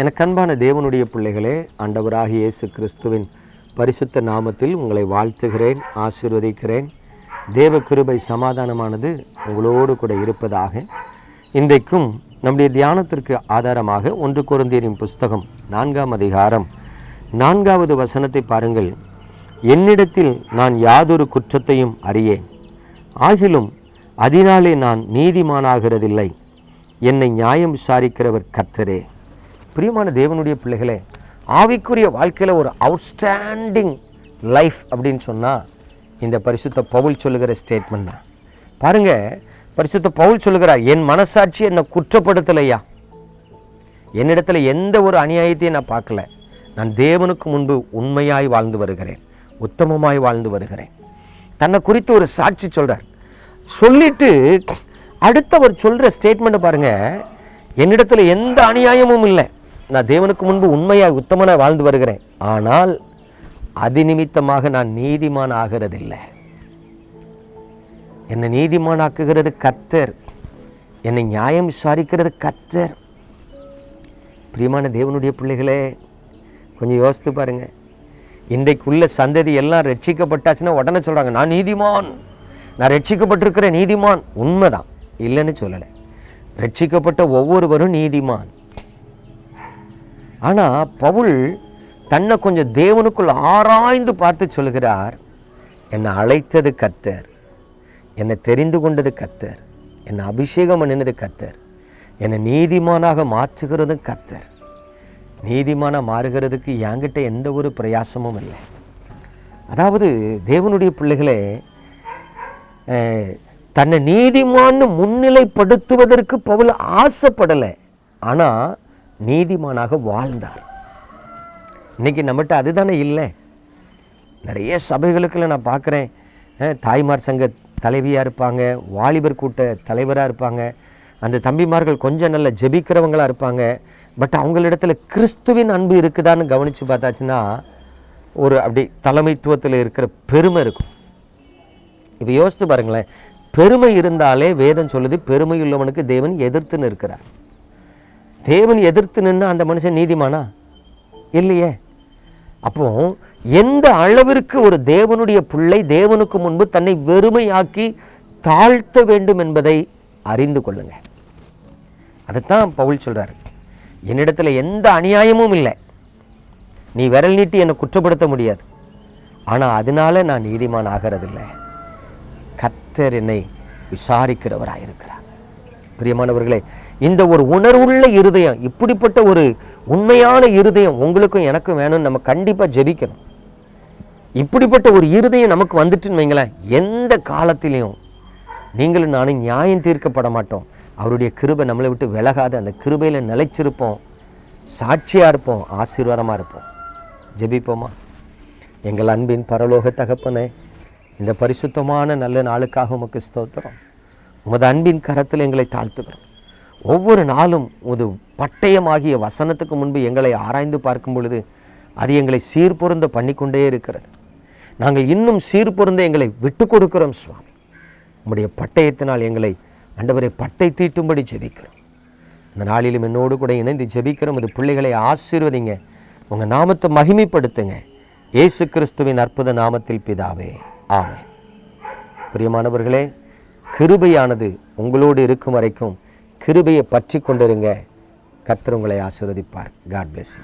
எனக்கு அன்பான தேவனுடைய பிள்ளைகளே ஆண்டவராக இயேசு கிறிஸ்துவின் பரிசுத்த நாமத்தில் உங்களை வாழ்த்துகிறேன் ஆசீர்வதிக்கிறேன். தேவ கிருபை சமாதானமானது உங்களோடு கூட இருப்பதாக. இன்றைக்கும் நம்முடைய தியானத்திற்கு ஆதாரமாக ஒன்று குருந்தியரின் புஸ்தகம் நான்காம் அதிகாரம். நான்காவது வசனத்தை பாருங்கள். என்னிடத்தில் நான் யாதொரு குற்றத்தையும் அறியேன். ஆகிலும் அதனாலே நான் நீதிமானாகிறதில்லை. என்னை நியாயம் விசாரிக்கிறவர் கர்த்தரே. பிரியமான தேவனுடைய பிள்ளைகளே ஆவிக்குரிய வாழ்க்கையில் ஒரு அவுட்ஸ்டாண்டிங் லைஃப் அப்படின்னு சொன்னால் இந்த பரிசுத்த பவுல் சொல்லுகிற ஸ்டேட்மெண்ட் தான். பாருங்க பரிசுத்த பவுல் சொல்லுகிறார் என் மனசாட்சி என்னை குற்றப்படுத்தலையா? என்னிடத்துல எந்த ஒரு அநியாயத்தையும் நான் பார்க்கல. நான் தேவனுக்கு முன்பு உண்மையாய் வாழ்ந்து வருகிறேன் உத்தமமாய் வாழ்ந்து வருகிறேன். தன்னை குறித்து ஒரு சாட்சி சொல்கிறார் சொல்லிட்டு அடுத்தவர் சொல்ற ஸ்டேட்மெண்ட் பாருங்க என்னிடத்துல எந்த அநியாயமும் இல்லை. நான் தேவனுக்கு முன்பு உண்மையாக உத்தமனாக வாழ்ந்து வருகிறேன். ஆனால் அது நிமித்தமாக நான் நீதிமான் ஆகிறதில்லை. என்னை நீதிமானாக்குகிறது கர்த்தர். என்னை நியாயம் விசாரிக்கிறது கர்த்தர். பிரியமான தேவனுடைய பிள்ளைகளே கொஞ்சம் யோசித்து பாருங்க. இன்றைக்குள்ள சந்ததி எல்லாம் ரட்சிக்கப்பட்டாச்சுன்னா உடனே சொல்கிறாங்க நான் நீதிமான். நான் ரட்சிக்கப்பட்டிருக்கிற நீதிமான். உண்மைதான். இல்லைன்னு சொல்லலை. ரட்சிக்கப்பட்ட ஒவ்வொருவரும் நீதிமான். ஆனால் பவுல் தன்னை கொஞ்சம் தேவனுக்குள் ஆராய்ந்து பார்த்து சொல்கிறார் என்னை அழைத்தது கத்தர் என்னை தெரிந்து கொண்டது கத்தர் என்னை அபிஷேகம் பண்ணினது கத்தர் என்னை நீதிமானாக மாற்றுகிறது கத்தர் நீதிமானாக மாறுகிறதுக்கு என்கிட்ட எந்த ஒரு பிரயாசமும் இல்லை. அதாவது தேவனுடைய பிள்ளைகளே தன்னை நீதிமான்னு முன்னிலைப்படுத்துவதற்கு பவுல் ஆசைப்படலை. ஆனால் நீதிமானாக வாழ்ந்தார். இன்னைக்கு நம்மகிட்ட அதுதானே இல்லை? நிறைய சபைகளுக்குள்ள நான் பார்க்குறேன். தாய்மார் சங்க தலைவியாக இருப்பாங்க வாலிபர் கூட்ட தலைவராக இருப்பாங்க அந்த தம்பிமார்கள் கொஞ்சம் நல்ல ஜெபிக்கிறவங்களாக இருப்பாங்க. பட் அவங்களிடத்துல கிறிஸ்துவின் அன்பு இருக்குதான்னு கவனித்து பார்த்தாச்சுன்னா ஒரு அப்படி தலைமைத்துவத்தில் இருக்கிற பெருமை இருக்கும். இப்போ யோசித்து பாருங்களேன் பெருமை இருந்தாலே வேதம் சொல்லுது பெருமை உள்ளவனுக்கு தேவன் எதிர்த்துன்னு இருக்கிறார். தேவன் எதிர்த்து நின்று அந்த மனுஷன் நீதிமானா? இல்லையே. அப்போ எந்த அளவிற்கு ஒரு தேவனுடைய பிள்ளை தேவனுக்கு முன்பு தன்னை வெறுமையாக்கி தாழ்த்த வேண்டும் என்பதை அறிந்து கொள்ளுங்க. அதைத்தான் பவுல் சொல்றாரு. என்னிடத்துல எந்த அநியாயமும் இல்லை. நீ விரல் நீட்டி என்னை குற்றப்படுத்த முடியாது. ஆனால் அதனால நான் நீதிமான் ஆகிறதில்லை. கத்தர் என்னை விசாரிக்கிறவராயிருக்கிறார். பிரியமானவர்களே இந்த ஒரு உணர்வுள்ள இருதயம் இப்படிப்பட்ட ஒரு உண்மையான இருதயம் உங்களுக்கும் எனக்கும் வேணும்னு நம்ம கண்டிப்பாக ஜெபிக்கணும். இப்படிப்பட்ட ஒரு இருதயம் நமக்கு வந்துட்டுன்னு வைங்களேன் எந்த காலத்திலையும் நீங்களும் நானும் நியாயம் தீர்க்கப்பட மாட்டோம். அவருடைய கிருபை நம்மளை விட்டு விலகாது அந்த கிருபையில் நிலைச்சிருப்போம் சாட்சியாக இருப்போம் ஆசீர்வாதமாக இருப்போம். ஜெபிப்போமா? எங்கள் அன்பின் பரலோக தகப்பனே இந்த பரிசுத்தமான நல்ல நாளுக்காக உமக்கு ஸ்தோத்திரம். உமது அன்பின் கரத்தில் எங்களை தாழ்த்துகிறோம் ஒவ்வொரு நாளும் உது பட்டயமாகிய வசனத்துக்கு முன்பு எங்களை ஆராய்ந்து பார்க்கும் பொழுது அது எங்களை சீர்பொருந்த பண்ணிக்கொண்டே இருக்கிறது. நாங்கள் இன்னும் சீர்பொருந்த எங்களை விட்டு கொடுக்கிறோம் சுவாமி. உம்முடைய பட்டயத்தினால் எங்களை அண்டவரை பட்டை தீட்டும்படி ஜெபிக்கிறோம். இந்த நாளிலும் என்னோடு கூட இணைந்து ஜெபிக்கிறோம். இது பிள்ளைகளை ஆசீர்வதிங்க. உங்கள் நாமத்தை மகிமைப்படுத்துங்க. இயேசு கிறிஸ்துவின் அற்புத நாமத்தில் பிதாவே. ஆமே பிரியமானவர்களே கிருபையானது உங்களோடு இருக்கும் வரைக்கும் கிருபையை பற்றி கொண்டிருங்க. கர்த்தர் உங்களை ஆசீர்வதிப்பார். God bless